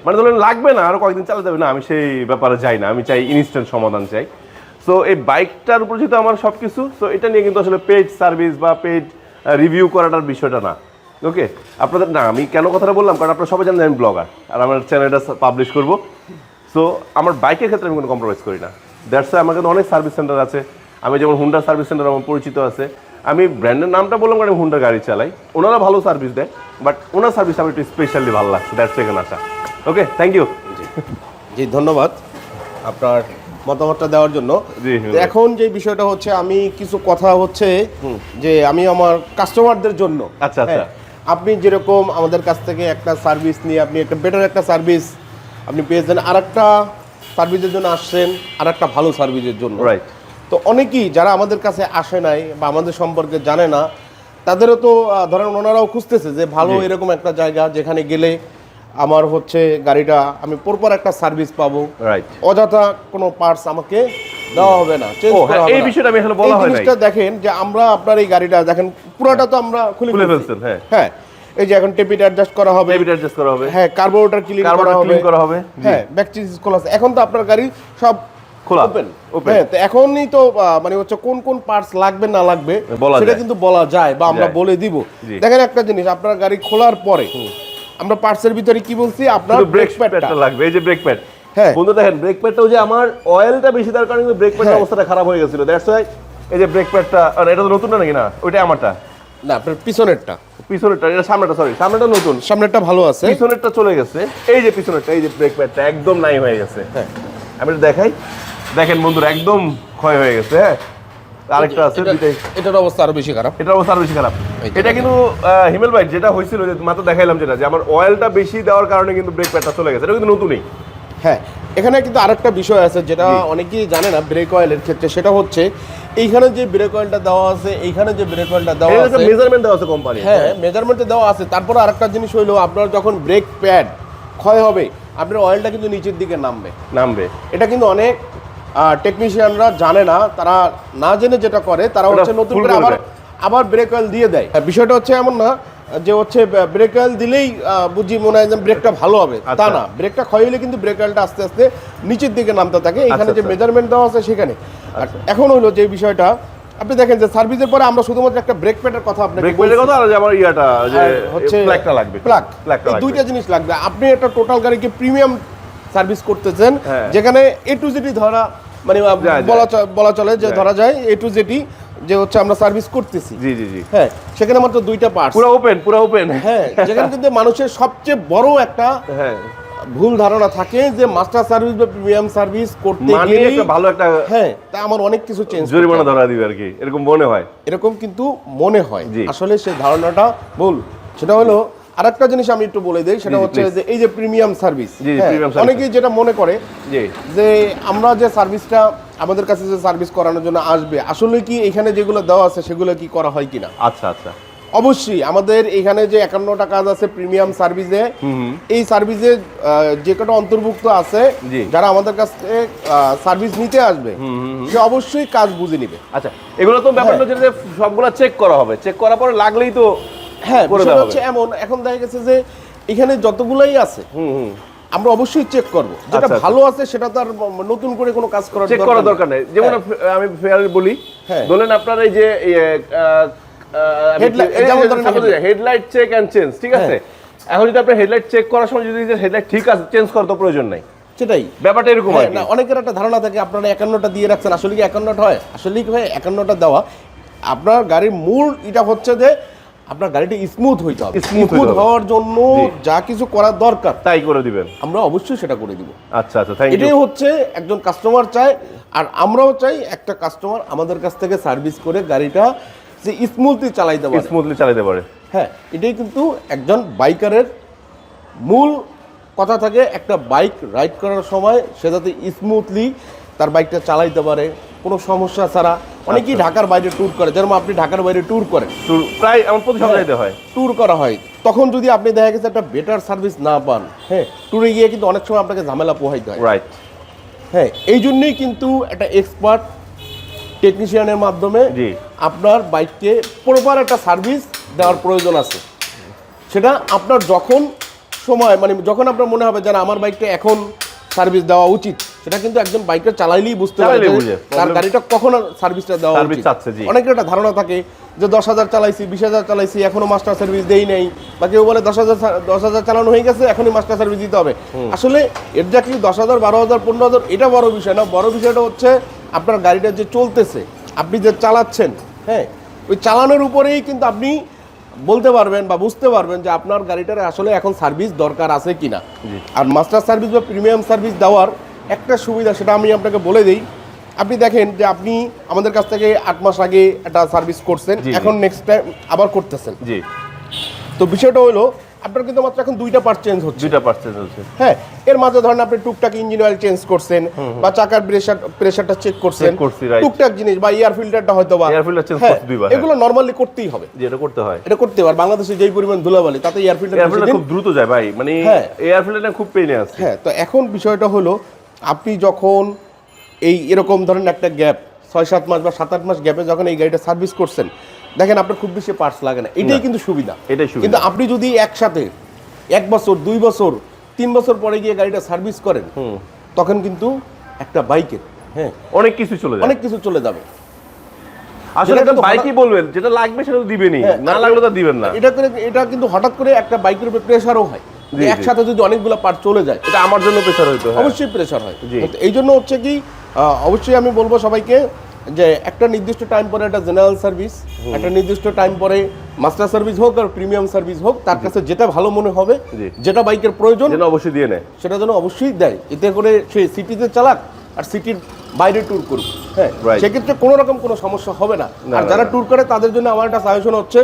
S1: মানে ধরুন লাগবে না আরও কয়েকদিন চালাতে হবে। না, আমি সেই ব্যাপারে যাই না, আমি চাই ইনস্ট্যান্ট সমাধান চাই। সো এই বাইকটার উপর যেহেতু আমার সব কিছু সো এটা নিয়ে কিন্তু আসলে পেজ সার্ভিস বা পেজ রিভিউ করাটার বিষয়টা না। ওকে আপনাদের, না, আমি কেন কথাটা বললাম? কারণ আপনারা সবাই জানেন আমি ব্লগার আর আমার চ্যানেলটা পাবলিশ করব। সো আমার বাইকের ক্ষেত্রে আমি কোনো কম্প্রোমাইজ করি না। দ্যাটস আমার কাছে অনেক সার্ভিস সেন্টার আছে। আমি যেমন হুন্ডার সার্ভিস সেন্টার আমার পরিচিত আছে। আমি ব্র্যান্ডের নামটা বললাম কারণ আমি হুন্ডার গাড়ি চালাই। ওনারা ভালো সার্ভিস দেয় বাট ওনার সার্ভিস আমার একটু স্পেশালি ভালো লাগছে। দ্যাটস এখানে আসা ওকে থ্যাংক ইউ
S2: জি। ধন্যবাদ আপনার মতামতটা দেওয়ার জন্য। এখন যে বিষয়টা হচ্ছে আমি কিছু কথা হচ্ছে যে আমি আমার কাস্টমারদের জন্য।
S1: আচ্ছা, আচ্ছা।
S2: হ্যাঁ, আপনি যেরকম আমাদের কাছ থেকে একটা সার্ভিস নিয়ে আপনি একটা বেটার একটা সার্ভিস আপনি পেয়েছেন আর একটা সার্ভিসের জন্য আসছেন আর একটা ভালো সার্ভিসের জন্য।
S1: রাইট
S2: তো অনেকেই যারা আমাদের কাছে আসে নাই বা আমাদের সম্পর্কে জানে না তাদেরও তো ধরেন ওনারাও খুঁজতেছে যে ভালো এরকম একটা জায়গা যেখানে গেলে আমার হচ্ছে গাড়িটা আমি পরপর একটা সার্ভিস পাবো।
S1: রাইট
S2: অযথা কোনো পার্টস আমাকে দেওয়া হবে না
S1: হ্যাঁ, এই বিষয়টা আমি এখানে বলা হয়
S2: দেখেন যে আমরা আপনার এই গাড়িটা দেখেন পুরোটা তো আমরা খুলে
S1: খুলে
S2: ফেলছি।
S1: ফেলছেন, হ্যাঁ।
S2: হ্যাঁ এই যে এখন টেপিট অ্যাডজাস্ট করা হবে।
S1: ডেবিট অ্যাডজাস্ট করা হবে।
S2: হ্যাঁ কার্বোরেটর ক্লিন করা হবে।
S1: clean করা হবে,
S2: হ্যাঁ ব্যাক চিজ খোলা আছে। এখন তো আপনার গাড়ি সব
S1: খোলা,
S2: ওপেন
S1: open।
S2: হ্যাঁ তো এখনই তো মানে হচ্ছে কোন কোন পার্টস লাগবে না লাগবে সেটা কিন্তু বলা যায় বা আমরা বলে দিব। দেখেন একটা জিনিস আপনার গাড়ি খোলার পরে আমরা পার্টসের ভিতরে কি বলছি? আপনার
S1: ব্রেক
S2: প্যাডটা
S1: লাগবে এই যে ব্রেক প্যাড
S2: হ্যাঁ।
S1: বন্ধু দেখেন ব্রেক প্যাডটাও যে আমার অয়েলটা বেশি দরকার কারণে ব্রেক প্যাডের। অবস্থাটা খারাপ হয়ে গেছিল। দ্যাটস ওয়াই এই যে ব্রেক প্যাডটা এটা তো নতুন না নাকি? না ওইটা আমারটা।
S2: না আপনার পিছনেরটা।
S1: পিছনেরটা এটা সামনেটা সরি সামনেটা নতুন।
S2: সামনেরটা ভালো আছে।
S1: পিছনেরটা চলে গেছে। এই যে পিছনেরটা এই যে ব্রেক প্যাডটা একদম নাই হয়ে গেছে।
S2: হ্যাঁ।
S1: আমি এটা দেখাই। দেখেন বন্ধুরা একদম ক্ষয় হয়ে গেছে হ্যাঁ? আরেকটা আছে
S2: এটার অবস্থা আরও বেশি খারাপ।
S1: এটার অবস্থা আরও বেশি খারাপ। এটা কিন্তু হিমেল ভাই যেটা হয়েছিল যে মাত্র দেখাইলাম যেটা যে আমার অয়েলটা বেশি দেওয়ার কারণে কিন্তু ব্রেক প্যাডটা চলে গেছে। এটা কিন্তু নতুনই।
S2: হ্যাঁ এখানে কিন্তু আরেকটা বিষয় আছে যেটা অনেকেই জানে না ব্রেক অয়েলের ক্ষেত্রে সেটা হচ্ছে এইখানে যে ব্রেক অয়েলটা দেওয়া আছে এইখানে যে ব্রেক অয়েলটা দেওয়া আছে
S1: মেজারমেন্ট দেওয়া আছে কোম্পানি
S2: হ্যাঁ মেজারমেন্টে দেওয়া আছে। তারপরে আরেকটা জিনিস হইল আপনার যখন ব্রেক প্যাড ক্ষয় হবে আপনার অয়েলটা কিন্তু নিচের দিকে নামবে।
S1: নামবে।
S2: এটা কিন্তু অনেক টেকনিশিয়ানরা জানে না তারা না জেনে যেটা করে তারা হচ্ছে নতুন করে আবার আবার ব্রেক অয়েল দিয়ে দেয়। হ্যাঁ, বিষয়টা হচ্ছে এমন না যে হচ্ছে ব্রেক অয়েল দিলেই বুঝি মনে হয় যে ব্রেকটা ভালো হবে। তা
S1: আচ্ছা।
S2: না ব্রেকটা ক্ষয় হলে কিন্তু ব্রেক অয়েলটা আস্তে আস্তে নিচের দিকে নামতে থাকে। এখানে
S1: আচ্ছা,
S2: যে
S1: আচ্ছা।
S2: মেজারমেন্ট দেওয়া আছে সেখানে। এখন হলো যে বিষয়টা আপনি দেখেন যে সার্ভিসের পরে আমরা শুধুমাত্র একটা ব্রেক প্যাডের কথা আপনাকে
S1: ব্রেক। প্যাডের কথা আর যে আমার ইয়াটা যে
S2: হচ্ছে
S1: প্লাগটা লাগবে।
S2: প্লাগ
S1: প্লাগটা
S2: দুইটা জিনিস লাগবে। আপনি একটা টোটাল গাড়িকে প্রিমিয়াম সার্ভিস করতেছেন
S1: হ্যাঁ।
S2: যেখানে এ টু জেডি ধরা মানে বলা বলা চলে যে ধরা যায় এ টু জেডি যে হচ্ছে আমরা সার্ভিস করতেছি।
S1: জি জি জি।
S2: হ্যাঁ সেখানে মাত্র দুইটা পার্ট
S1: পুরো ওপেন পুরো ওপেন
S2: হ্যাঁ যেখানে কিন্তু মানুষের সবচেয়ে বড় একটা
S1: হ্যাঁ।
S2: ভুল ধারণা থাকে যে মাস্টার সার্ভিস বা প্রিমিয়াম সার্ভিস করতে
S1: মানে একটা ভালো একটা
S2: হ্যাঁ তা আমার অনেক কিছু চেঞ্জ
S1: জরিমানা ধরা দিবে আর কি এরকম মনে হয়।
S2: এরকম কিন্তু মনে হয়। আসলে সেই ধারণাটা ভুল। সেটা হলো আরেকটা জিনিস আমি একটু বলে দেই সেটা হচ্ছে যে এই যে প্রিমিয়াম সার্ভিস অনেকেই যেটা মনে করে যে আমরা যে সার্ভিসটা আমাদের কাছে যে সার্ভিস করানোর জন্য আসবে আসলে কি এখানে যেগুলো দেওয়া আছে সেগুলো কি করা হয় কিনা?
S1: আচ্ছা আচ্ছা।
S2: অবশ্যই আমাদের এখানে যে একান্নটা কাজ আছে প্রিমিয়াম সার্ভিসে এই সার্ভিসে যে কটা অন্তর্ভুক্ত আছে। যারা আমাদের কাছ থেকে সার্ভিস নিতে আসবে সে অবশ্যই কাজ বুঝে নিবে।
S1: আচ্ছা এগুলো তো ব্যাপারটা
S2: হ্যাঁ।
S1: যেটা সবগুলো চেক করা হবে। চেক করার পরে লাগলেই তো
S2: হ্যাঁ হচ্ছে এমন এখন দেখা গেছে যে এখানে যতগুলাই আছে
S1: হুম হুম।
S2: আমরা অবশ্যই চেক করব। যেটা
S1: আচ্ছা,
S2: ভালো আছে সেটা তো আর নতুন করে কোনো কাজ করার
S1: চেক করার দরকার নেই। যেমন আমি ফেয়ার বলি
S2: হ্যাঁ।
S1: ধরেন আপনার এই যে। হেডলাইট চেক অ্যান্ড চেঞ্জ ঠিক আছে? এখন যদি আপনি হেডলাইট চেক করার সময় যদি হেডলাইট ঠিক আছে চেঞ্জ করার তো প্রয়োজন নাই।
S2: সেটাই।
S1: ব্যাপারটা এরকম
S2: হ্যাঁ, না অনেকের একটা ধারণা থাকে আপনারা একান্নটা দিয়ে রাখছেন আসলে কি একান্নটা হয়? আসলে কি হয় একান্নটা দেওয়া। আপনার গাড়ির মূল এটা হচ্ছে যে আপনার গাড়িটা স্মুথ হইতে হবে। স্মুথ হওয়ার জন্য যা কিছু করার দরকার
S1: তাই করে দিবেন।
S2: আমরা অবশ্যই সেটা করে দিব।
S1: আচ্ছা আচ্ছা থ্যাংক
S2: এটাই হচ্ছে একজন কাস্টমার চায় আর আমরাও চাই একটা কাস্টমার আমাদের কাছ থেকে সার্ভিস করে গাড়িটা যে স্মুথলি চালাইতে পারে।
S1: স্মুথলি চালাতে পারে।
S2: হ্যাঁ এটাই কিন্তু একজন বাইকারের মূল কথা থাকে একটা বাইক রাইড করার সময় সে যাতে স্মুথলি তার বাইকটা চালাইতে পারে। কোনো সমস্যা ছাড়া অনেকেই
S1: আচ্ছা।
S2: ঢাকার বাইরে ট্যুর করে। যেমন আপনি ঢাকার বাইরে ট্যুর করেন
S1: তো প্রায় আমার প্রতি
S2: হ্যাঁ।
S1: সপ্তাহে হয়।
S2: ট্যুর করা হয়। তখন যদি আপনি দেখা গেছে একটা বেটার সার্ভিস না পান হ্যাঁ। ট্যুরে গিয়ে কিন্তু অনেক সময় আপনাকে ঝামেলা পোহাইতে হয়।
S1: রাইট
S2: হ্যাঁ এই জন্যই কিন্তু একটা এক্সপার্ট টেকনিশিয়ানের মাধ্যমে। আপনার বাইককে প্রপার একটা সার্ভিস দেওয়ার প্রয়োজন আছে। সেটা আপনার যখন সময় মানে যখন আপনার মনে হবে যে না আমার বাইকটা এখন সার্ভিস দেওয়া উচিত সেটা কিন্তু একজন বাইকার চালাইলেই বুঝতে পারে। তার গাড়িটা কখন সার্ভিসটা দেওয়া উচিত।
S1: চাচ্ছে, জি।
S2: অনেকের একটা ধারণা থাকে যে দশ হাজার চালাইছি বিশ হাজার চালাইছি এখনও মাস্টার সার্ভিস দেই নেই। বা কেউ বলে দশ হাজার দশ হাজার চালানো হয়ে গেছে এখনই মাস্টার সার্ভিস দিতে হবে। আসলে এক্স্যাক্টলি দশ হাজার বারো হাজার পনেরো হাজার এটা বড় বিষয় না। বড় বিষয়টা হচ্ছে আপনার গাড়িটা যে চলতেছে আপনি যে চালাচ্ছেন হ্যাঁ ওই চালানোর উপরেই কিন্তু আপনি বলতে পারবেন বা বুঝতে পারবেন যে আপনার গাড়িটার আসলে এখন সার্ভিস দরকার আছে কিনা। আর মাস্টার সার্ভিস বা প্রিমিয়াম সার্ভিস দেওয়ার একটা সুবিধা সেটা আমি আপনাকে বলে দিই। আপনি দেখেন যে আপনি আমাদের কাছ থেকে আট মাস আগে একটা সার্ভিস করছেন। এখন নেক্সট টাইম আবার করতেছেন।
S1: জি।
S2: তো বিষয়টা হলো আপনার কিন্তু মাত্র এখন দুইটা পার্ট চেঞ্জ হচ্ছে।
S1: দুইটা পার্সেন্ট হচ্ছে।
S2: হ্যাঁ এর মাঝে ধরেন আপনি টুকটাক ইঞ্জিন অয়েল চেঞ্জ করছেন বা চাকার প্রেসার প্রেসারটা চেক করছেন। টুকটাক জিনিস বা এয়ার ফিল্টারটা হয়তো বা
S1: filter change
S2: হ্যাঁ,
S1: করছি দুইবার, হ্যাঁ।
S2: এগুলো নর্মালি করতেই হবে।
S1: যে এটা করতে হয়।
S2: এটা করতে হয় বাংলাদেশে যেই পরিমাণ ধুলাবালি তাতে এয়ার ফিল্টার
S1: এয়ার ফিল্টার খুব দ্রুত যায় ভাই। মানে
S2: হ্যাঁ।
S1: এয়ার ফিল্টারটা খুব পেইনে আছে
S2: হ্যাঁ তো এখন বিষয়টা হলো আপনি যখন এই এরকম ধরনের একটা গ্যাপ ছয় সাত মাস বা সাত আট মাস গ্যাপে যখন এই গাড়িটা সার্ভিস করছেন দেখেন আপনার খুব বেশি পার্টস লাগে না। এটাই কিন্তু সুবিধা।
S1: এটাই সুবিধা।
S2: কিন্তু আপনি যদি একসাথে এক বছর দুই বছর তিন বছর পরে গিয়ে গাড়িটা সার্ভিস করেন তখন কিন্তু একটা বাইকের হ্যাঁ
S1: অনেক কিছু চলে
S2: অনেক কিছু চলে যাবে।
S1: আসলে একটা বাইকই বলবেন যেটা লাগবে সেটা তো দিবেনই
S2: হ্যাঁ,
S1: না লাগলে তো দিবেন না।
S2: এটা করে এটা কিন্তু হঠাৎ করে একটা বাইকের উপরে প্রেশারও হয়। একসাথে যদি অনেকগুলো পার্ট চলে যায়
S1: এটা আমার জন্য প্রেশার হইতো হ্যাঁ।
S2: অবশ্যই প্রেশার হয়। এই জন্য হচ্ছে কি অবশ্যই আমি বলব সবাইকে যে একটা নির্দিষ্ট টাইম পরে একটা জেনারেল সার্ভিস একটা নির্দিষ্ট টাইম পরে মাস্টার সার্ভিস হোক আর প্রিমিয়াম সার্ভিস হোক তার কাছে যেটা ভালো মনে হবে যেটা বাইকের প্রয়োজন
S1: যেন অবশ্যই দিয়ে নেয়।
S2: সেটা যেন অবশ্যই দেয়। এতে করে সে সিটিতে চালাক আর সিটির বাইরে ট্যুর করুক। হ্যাঁ সেক্ষেত্রে কোনো রকম কোনো সমস্যা হবে না।
S1: না,
S2: আর যারা ট্যুর করে তাদের জন্য আমার একটা সাজেশন হচ্ছে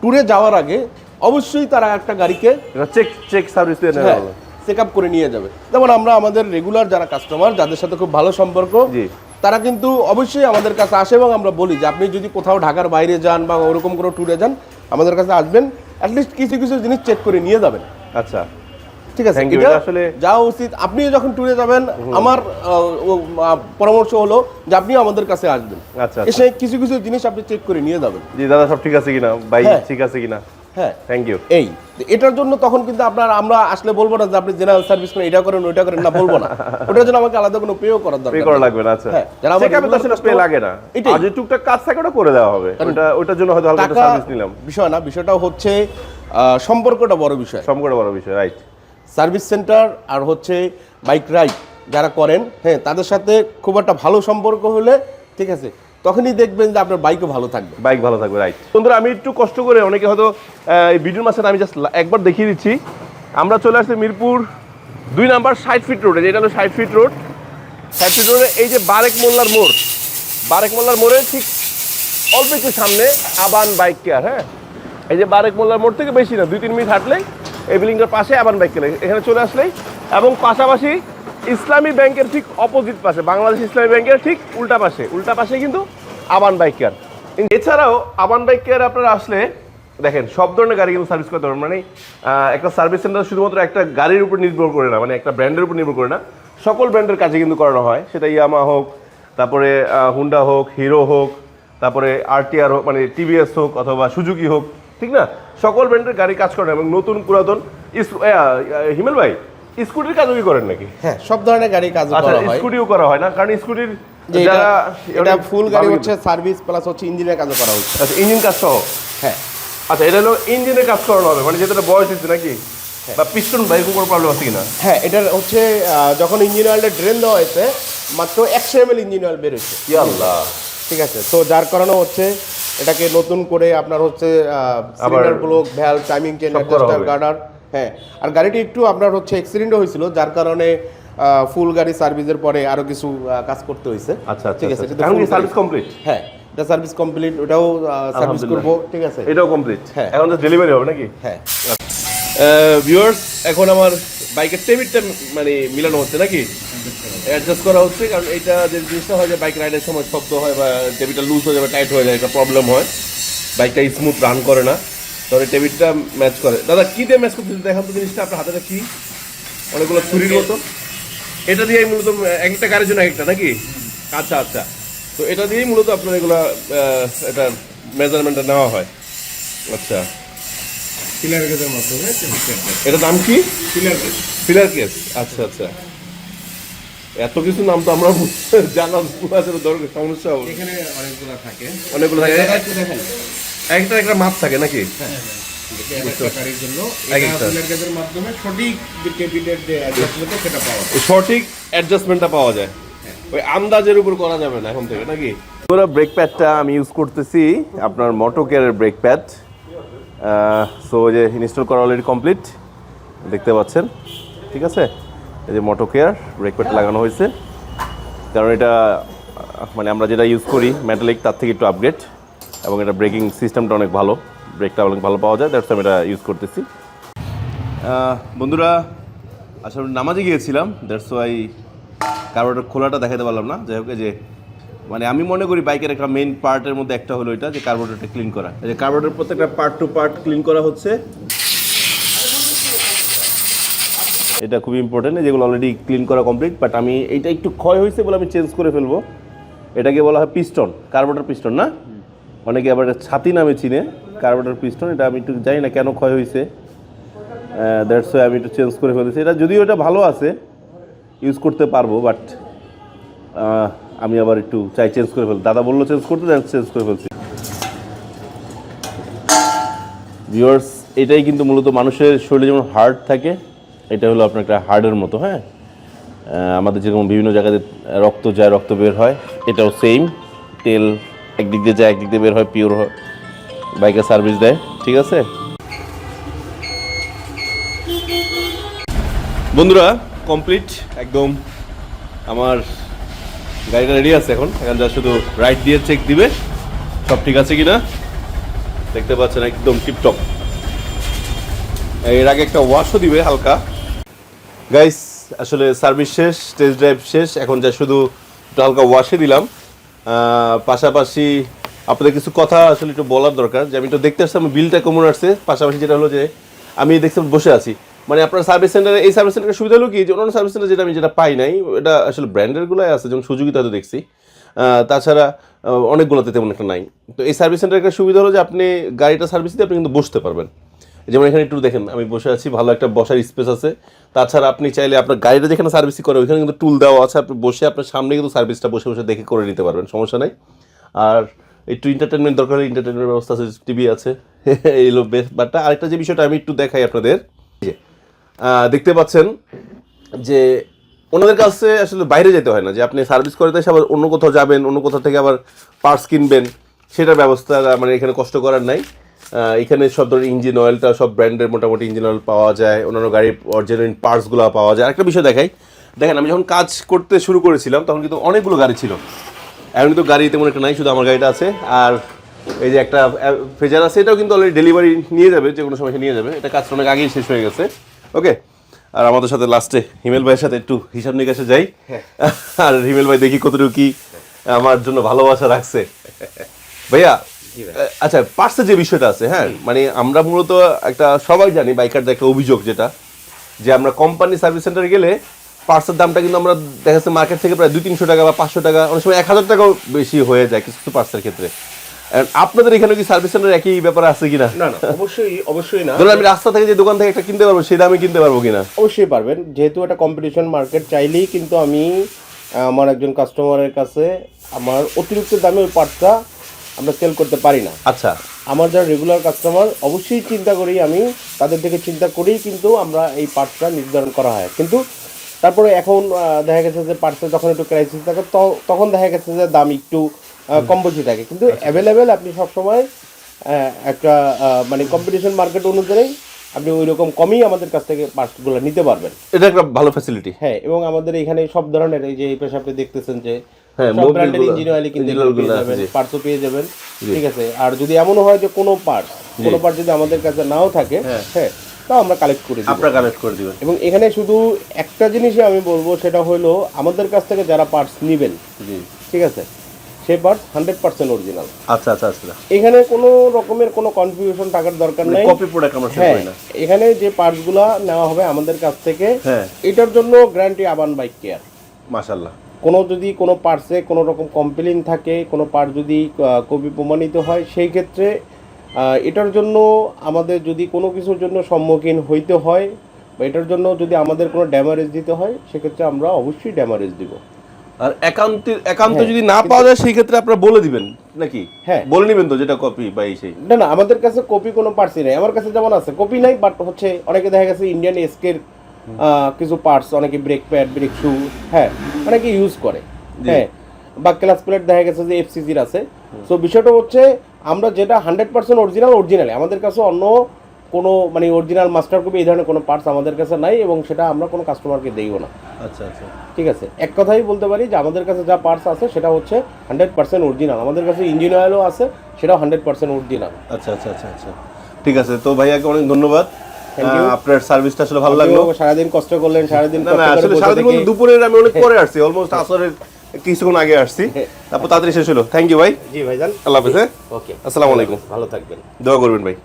S2: ট্যুরে যাওয়ার আগে অবশ্যই তারা একটা গাড়িকে
S1: চেক চেক সার্ভিস দিয়ে
S2: হ্যাঁ চেক আপ করে নিয়ে যাবে। যেমন আমরা আমাদের রেগুলার যারা কাস্টমার যাদের সাথে খুব ভালো সম্পর্ক তারা কিন্তু অবশ্যই আমাদের কাছে আসে এবং আমরা বলি যে আপনি যদি কোথাও ঢাকার বাইরে যান বা ওরকম কোনো ট্যুরে যান আমাদের কাছে আসবেন অ্যাটলিস্ট কিছু কিছু জিনিস চেক করে নিয়ে যাবেন।
S1: আচ্ছা।
S2: ঠিক আছে
S1: আসলে-
S2: যাওয়া উচিত। আপনি যখন ট্যুরে যাবেন আমার পরামর্শ হলো যে আপনি আমাদের কাছে আসবেন।
S1: আচ্ছা, আচ্ছা।
S2: এসে কিছু কিছু জিনিস আপনি চেক করে নিয়ে যাবেন।
S1: জি দাদা সব ঠিক আছে কিনা? বাইক
S2: হ্যাঁ।
S1: ঠিক আছে কিনা?
S2: হ্যাঁ।
S1: থ্যাংক ইউ
S2: এই এটার জন্য তখন কিন্তু আপনার আমরা আসলে বলব না যে আপনি জেনারেল সার্ভিস করেন এটা করেন ওইটা করেন না বলব না। *laughs* ওটার জন্য আমাকে আলাদা কোনো পেও করার
S1: পে করা লাগবে না আচ্ছা।
S2: হ্যাঁ, যারা
S1: আসলে পে লাগে না। আর যে টুকটাক কাজ থাকে ওটা করে দেওয়া হবে। ওটা ওটার জন্য হয়তো হালকা সার্ভিস নিলাম।
S2: বিষয় না বিষয়টা হচ্ছে সম্পর্কটা বড় বিষয়।
S1: সম্পূর্ণ বড় বিষয় রাইট
S2: সার্ভিস সেন্টার আর হচ্ছে বাইক রাইড যারা করেন হ্যাঁ তাদের সাথে খুব একটা ভালো সম্পর্ক হলে ঠিক আছে তখনই দেখবেন যে আপনার বাইকও ভালো থাকবে।
S1: বাইক ভালো থাকবে রাইট বন্ধুরা, আমি একটু কষ্ট করে অনেকে হয়তো এই ভিডিওর মাঝখানে আমি জাস্ট একবার দেখিয়ে দিচ্ছি। আমরা চলে আসছি মিরপুর দুই নাম্বার ষাট ফিট রোডে যেটা হলো ষাট ফিট রোড ষাট ফিট রোডে এই যে বারেক মোল্লার মোড়। বারেক মোল্লার মোড়ে ঠিক অল্প একটু সামনে আবান বাইক কেয়ার হ্যাঁ? এই যে বারেক মোল্লার মোড় থেকে বেশি না, দুই তিন মিনিট হাঁটলেই এই বিল্ডিংটার পাশে আবান বাইক কেয়ার এখানে চলে আসলেই এবং পাশাপাশি ইসলামী ব্যাংকের ঠিক অপোজিট পাশে, বাংলাদেশ ইসলামী ব্যাংকের ঠিক উল্টা পাশে। উল্টা পাশে কিন্তু আবান বাইক কেয়ার এছাড়াও আবান বাইক কেয়ার আপনারা আসলে দেখেন, সব ধরনের গাড়ি কিন্তু সার্ভিস করতে পারবেন। মানে একটা সার্ভিস সেন্টার শুধুমাত্র একটা গাড়ির উপর নির্ভর করে না মানে একটা ব্র্যান্ডের উপর নির্ভর করে না, সকল ব্র্যান্ডের কাজে কিন্তু করানো হয়। সেটা ইয়ামা হোক, তারপরে হুন্ডা হোক হিরো হোক, তারপরে আরটিআর হোক মানে টিভিএস হোক অথবা সুজুকি হোক, ঠিক না? সকল ব্র্যান্ডের গাড়ি কাজ করেন এবং নতুন পুরাতন হিমেল ভাই স্কুটির কাজও কি করেন নাকি?
S2: হ্যাঁ সব ধরনের গাড়ি কাজ
S1: আচ্ছা
S2: করা হয়।
S1: স্কুটিও করা হয় না? কারণ স্কুটির
S2: এটা
S1: যারা
S2: এটা ফুল গাড়ি হচ্ছে সার্ভিস প্লাস হচ্ছে ইঞ্জিনের কাজও করা হচ্ছে।
S1: আচ্ছা ইঞ্জিন কাজ সহ?
S2: হ্যাঁ।
S1: আচ্ছা এটা হলো ইঞ্জিনের কাজ করানো হবে মানে যেটা বয়স হচ্ছে নাকি? বা পিস্টন বাইক উপর প্রবলেম আছে কিনা?
S2: হ্যাঁ এটার হচ্ছে যখন ইঞ্জিন অয়েলটা ড্রেন দেওয়া হয়েছে মাত্র একশো এম এল ইঞ্জিন অয়েল বেরোচ্ছে
S1: আল্লাহ।
S2: ঠিক আছে তো যার কারণে হচ্ছে এটাকে নতুন করে আপনার হচ্ছে cylinder block valve timing chain adjuster guarder হ্যাঁ আর গাড়িটি একটু আপনার হচ্ছে অ্যাক্সিডেন্টও হয়েছিল যার কারণে ফুল গাড়ি সার্ভিসের পরে আরও কিছু কাজ করতে হয়েছে।
S1: আচ্ছা আচ্ছা
S2: ঠিক আছে
S1: আচ্ছা।
S2: এটা তো
S1: এখন কি
S2: full
S1: সার্ভিস কমপ্লিট
S2: হ্যাঁ এটা সার্ভিস কমপ্লিট ওটাও সার্ভিস। করব ঠিক আছে।
S1: এটাও কমপ্লিট
S2: হ্যাঁ।
S1: এখন তো ডেলিভারি হবে নাকি?
S2: হ্যাঁ।
S1: ভিউয়ার্স এখন আমার বাইকের টেবিলটা মানে মিলানো হচ্ছে নাকি? অ্যাডজাস্ট করা হচ্ছে কারণ এটা যে জিনিসটা হয় যে বাইক রাইডের সময় শক্ত হয় বা টেবিলটা লুজ হয়ে যাবে টাইট হয়ে যায় একটা প্রবলেম হয়। বাইকটা স্মুথ রান করে না। তবে টেবিলটা ম্যাচ করে। দাদা কি দিয়ে ম্যাচ করতেছে দেখান তো জিনিসটা আপনার হাতে কি? অনেকগুলো ছুরির মতো। এটা দিয়েই মূলত এক একটা গাড়ির জন্য একটা নাকি? আচ্ছা আচ্ছা। তো এটা দিয়েই মূলত আপনার এগুলো এটা মেজারমেন্টটা নেওয়া হয়। আচ্ছা।
S2: পিলার গেজের মাধ্যমে
S1: এটার নাম কি?
S2: পিলার গেজ
S1: ফিলার কেস আচ্ছা আচ্ছা। এত কিছু নাম তো আমরা জানা আসলে দরকার সমস্যা হবে।
S2: এখানে অনেকগুলো থাকে।
S1: অনেকগুলো থাকে। একটা একটা মাপ থাকে নাকি?
S2: গাড়ির জন্য।
S1: এক একটা।
S2: পিলার গেজের মাধ্যমে সঠিক যে টেবিলের যে অ্যাডজাস্টমেন্ট সেটা পাওয়া যায়।
S1: এই সঠিক অ্যাডজাস্টমেন্টটা পাওয়া যায়। ওই আন্দাজের উপর করা যাবে না এখন থেকে নাকি? পুরো ব্রেক প্যাডটা আমি ইউজ করতেছি আপনার মোটোকেয়ারের ব্রেক প্যাড সো যে ইনস্টল করা অলরেডি কমপ্লিট দেখতে পাচ্ছেন। ঠিক আছে? এই যে মোটোকেয়ার ব্রেক প্যাড লাগানো হয়েছে। কারণ এটা মানে আমরা যেটা ইউজ করি মেটালিক তার থেকে একটু আপগ্রেড এবং এটা ব্রেকিং সিস্টেমটা অনেক ভালো। ব্রেকটা অনেক ভালো পাওয়া যায় দ্যাটস আমি এটা ইউজ করতেছি। বন্ধুরা, আসলে নামাজে গিয়েছিলাম দ্যাটস ওয়াই কার্বোরেটর খোলাটা দেখাতে পারলাম না। যাই হোক যে মানে আমি মনে করি বাইকের একটা মেইন পার্টের মধ্যে একটা হলো এটা, যে কার্বোরেটরটা ক্লিন করা। এই যে কার্বোরেটর প্রত্যেকটা পার্ট টু পার্ট ক্লিন করা হচ্ছে। এটা খুবই ইম্পর্টেন্ট যেগুলো অলরেডি ক্লিন করা কমপ্লিট বাট আমি এইটা একটু ক্ষয় হয়েছে বলে আমি চেঞ্জ করে ফেলব। এটাকে বলা হয় পিস্টন কার্বোরেটর পিস্টন না? অনেকে আবার ছাতি নামে চিনে কার্বোরেটর পিস্টন এটা আমি একটু জানি না কেন ক্ষয় হয়েছে। দ্যাটস ওয়াই আমি একটু চেঞ্জ করে ফেলেছি এটা যদিও এটা ভালো আছে ইউজ করতে পারব বাট আমি আবার একটু চাই চেঞ্জ করে ফেলতে। দাদা বলল চেঞ্জ করতে দেন চেঞ্জ করে ফেলছি। ভিউয়ার্স এটাই কিন্তু মূলত মানুষের শরীরে যেমন হার্ট থাকে এটা হলো আপনার একটা হার্ডের মতো হ্যাঁ? আমাদের যেরকম বিভিন্ন জায়গাতে রক্ত যায়, রক্ত বের হয়, এটাও সেম তেল একদিক দিয়ে যায়, একদিক দিয়ে বের হয় পিওর হয়। বাইকে সার্ভিস দেয়, ঠিক আছে? বন্ধুরা কমপ্লিট একদম আমার গাড়িটা রেডি আছে এখন। এখন যা শুধু রাইট দিয়ে চেক দিবে, সব ঠিক আছে কিনা? দেখতে পাচ্ছেন একদম টিপটপ এর আগে একটা ওয়াশও দিবে হালকা। গাইস আসলে সার্ভিস শেষ টেস্ট ড্রাইভ শেষ, এখন যা শুধু হালকা ওয়াশে দিলাম। পাশাপাশি আপনাদের কিছু কথা আসলে একটু বলার দরকার। যে আমি একটু দেখতে আসছি আমি বিলটা কমন আসছে। পাশাপাশি যেটা হলো যে, আমি দেখছি বসে আছি। মানে আপনার সার্ভিস সেন্টারে এই সার্ভিস সেন্টারের সুবিধা হলো কি? যে অন্যান্য সার্ভিস সেন্টার যেটা আমি যেটা পাই নাই, এটা আসলে ব্র্যান্ডেরগুলোই আছে, যেমন সুযোগিতা তো দেখছি। তাছাড়া অনেকগুলোতে তেমন একটা নাই। তো এই সার্ভিস সেন্টারের একটা সুবিধা হলো যে, আপনি গাড়িটা সার্ভিস দিয়ে আপনি কিন্তু বসতে পারবেন। যেমন এখানে একটু দেখেন, আমি বসে আছি, ভালো একটা বসার স্পেস আছে। তাছাড়া আপনি চাইলে আপনার গাড়িটা যেখানে সার্ভিসিং করে, ওইখানে কিন্তু টুল দেওয়া আছে। আপনি বসে আপনার সামনে কিন্তু সার্ভিসটা বসে বসে দেখে করে নিতে পারবেন, সমস্যা নাই। আর একটু এন্টারটেনমেন্ট দরকার হলে এন্টারটেনমেন্ট ব্যবস্থা আছে টিভি আছে। *laughs* এই হলো বেশ বাটটা আরেকটা যে বিষয়টা আমি একটু দেখাই আপনাদের দেখতে পাচ্ছেন যে ওনাদের কাছে আসলে বাইরে যেতে হয় না, যে আপনি সার্ভিস করে এসে আবার অন্য কোথাও যাবেন, অন্য কোথাও থেকে আবার পার্টস কিনবেন, সেটার ব্যবস্থা মানে এখানে কষ্ট করার নাই। এখানে সব ধরনের ইঞ্জিন অয়েলটা সব ব্র্যান্ডের মোটামুটি ইঞ্জিন অয়েল পাওয়া যায় অন্যান্য গাড়ির অরিজিনাল পার্টসগুলো পাওয়া যায়। একটা বিষয় দেখাই। দেখেন আমি যখন কাজ করতে শুরু করেছিলাম তখন কিন্তু অনেকগুলো গাড়ি ছিল। এখন কিন্তু গাড়ি তেমন একটা নাই শুধু আমার গাড়িটা আছে। আর এই যে একটা ফেজার আছে এটাও কিন্তু অলরেডি ডেলিভারি নিয়ে যাবে যে কোনো সময় নিয়ে যাবে। এটা কাজটা অনেক আগেই শেষ হয়ে গেছে। ওকে আর আমাদের সাথে লাস্টে হিমেল ভাইয়ের সাথে একটু হিসাব নিকাশে যাই। *laughs* আর হিমেল ভাই দেখি কতটুকু কি আমার জন্য ভালোবাসা রাখছে। ভাইয়া আচ্ছা পার্সের যে বিষয়টা আছে হ্যাঁ মানে আমরা মূলত একটা সবাই জানি বাইকারদের একটা অভিযোগ যেটা যে আমরা কোম্পানি সার্ভিস সেন্টারে গেলে পার্সের দামটা কিন্তু আমরা দেখা যাচ্ছে মার্কেট থেকে প্রায় দুই তিনশো টাকা বা পাঁচশো টাকা অনেক সময় এক হাজার টাকাও বেশি হয়ে যায় কিছু কিছু পার্সের ক্ষেত্রে। আপনাদের এখানে কি সার্ভিস সেন্টার একই ব্যাপার আছে কিনা?
S2: না না অবশ্যই অবশ্যই না।
S1: ধরুন আমি রাস্তা থেকে যে দোকান থেকে একটা কিনতে পারব সেই দামে কিনতে পারব কিনা?
S2: অবশ্যই পারবেন। যেহেতু একটা কম্পিটিশন মার্কেট চাইলেই কিন্তু আমি আমার একজন কাস্টমারের কাছে আমার অতিরিক্ত দামে ওই পার্টটা আমরা সেল করতে পারি না।
S1: আচ্ছা।
S2: আমার যারা রেগুলার কাস্টমার অবশ্যই চিন্তা করি আমি তাদের থেকে চিন্তা করেই কিন্তু আমরা এই পার্টসটা নির্ধারণ করা হয়। কিন্তু তারপরে এখন দেখা গেছে যে পার্টসে যখন একটু ক্রাইসিস থাকে তখন দেখা গেছে যে দাম একটু কম বেশি থাকে। কিন্তু অ্যাভেলেবেল আপনি সবসময় একটা মানে কম্পিটিশন মার্কেট অনুযায়ী আপনি ওই রকম কমই আমাদের কাছ থেকে পার্টসগুলো নিতে পারবেন।
S1: এটা একটা ভালো ফ্যাসিলিটি
S2: হ্যাঁ এবং আমাদের এখানে সব ধরনের এই যে এই পেশা আপনি দেখতেছেন যে
S1: হ্যাঁ,
S2: সব ব্র্যান্ডের ইঞ্জিন অয়েল কিন্তু
S1: engine
S2: এগুলো
S1: oil গুলো
S2: পেয়ে যাবেন পার্টসও পেয়ে যাবেন ঠিক আছে? আর যদি এমনও হয় যে কোনো পার্ট কোনো পার্ট যদি আমাদের কাছে নাও থাকে হ্যাঁ। তাও আমরা কালেক্ট করে দিই
S1: আপনারা কানেক্ট করে দিবেন।
S2: এবং এখানে শুধু একটা জিনিসই আমি বলব সেটা হলো আমাদের কাছ থেকে যারা পার্টস নেবেন
S1: জি।
S2: ঠিক আছে? সেই পার্টস হান্ড্রেড পার্সেন্ট অরিজিনাল
S1: আচ্ছা আচ্ছা আচ্ছা।
S2: এখানে কোনো রকমের কোনো কনফিউশন থাকার দরকার নাই।
S1: কপি প্রোডাক্ট আমরা সেল করি না।
S2: এখানে যে পার্টসগুলো নেওয়া হবে আমাদের কাছ থেকে
S1: হ্যাঁ।
S2: এটার জন্য গ্যারান্টি আবান বাইক কেয়ার
S1: মাশাল্লাহ
S2: কোনো যদি কোনো পার্টসে কোনো রকম কমপ্লেন থাকে কোনো পার্ট যদি কপি প্রমাণিত হয় সেই ক্ষেত্রে এটার জন্য আমাদের যদি কোনো কিছুর জন্য সম্মুখীন হইতে হয় বা এটার জন্য যদি আমাদের কোনো ড্যামারেজ দিতে হয় সেক্ষেত্রে আমরা অবশ্যই ড্যামারেজ দিব।
S1: আর একান্ত একান্ত
S2: হ্যাঁ,
S1: যদি না পাওয়া যায় সেই ক্ষেত্রে আপনারা বলে দিবেন নাকি?
S2: হ্যাঁ।
S1: বলে নেবেন তো যেটা কপি বা এই সেই।
S2: না না আমাদের কাছে কপি কোনো পার্টসই নেই। আমার কাছে যেমন আছে কপি নাই বাট হচ্ছে অনেকে দেখা গেছে ইন্ডিয়ান এসকের কিছু পার্টস অনেকে ব্রেক প্যাড ব্রেক শু হ্যাঁ অনেকে ইউজ করে হ্যাঁ। বা ক্লাস প্লেট দেখা গেছে যে এফসিজির আছে। তো বিষয়টা হচ্ছে আমরা যেটা হান্ড্রেড পার্সেন্ট অরিজিনাল অরিজিনালে আমাদের কাছে অন্য কোনো মানে অরিজিনাল মাস্টার কপি এই ধরনের কোনো পার্টস আমাদের কাছে নাই এবং সেটা আমরা কোনো কাস্টমারকে দেইও না।
S1: আচ্ছা আচ্ছা।
S2: ঠিক আছে? এক কথাই বলতে পারি যে আমাদের কাছে যা পার্টস আছে সেটা হচ্ছে হান্ড্রেড পার্সেন্ট অরিজিনাল আমাদের কাছে ইঞ্জিন অয়েলও আছে সেটাও হান্ড্রেড পার্সেন্ট অরিজিনাল
S1: আচ্ছা আচ্ছা আচ্ছা আচ্ছা। ঠিক আছে তো ভাইয়াকে অনেক ধন্যবাদ। আপনার সার্ভিসটা আসলে ভালো লাগল।
S2: সারাদিন কষ্ট করলেন সারাদিন
S1: না আসলে সারাদিন দুপুরের আমি অনেক পরে আসছি অলমোস্ট আসরের কিছুক্ষণ আগে আসছি। তারপর তাড়াতাড়ি শেষ হলো। থ্যাংক ইউ ভাই।
S2: জি ভাইজান।
S1: আল্লাহ হাফেজ হ্যাঁ?
S2: ওকে
S1: আসসালামু আলাইকুম।
S2: ভালো থাকবেন।
S1: দোয়া করবেন ভাই।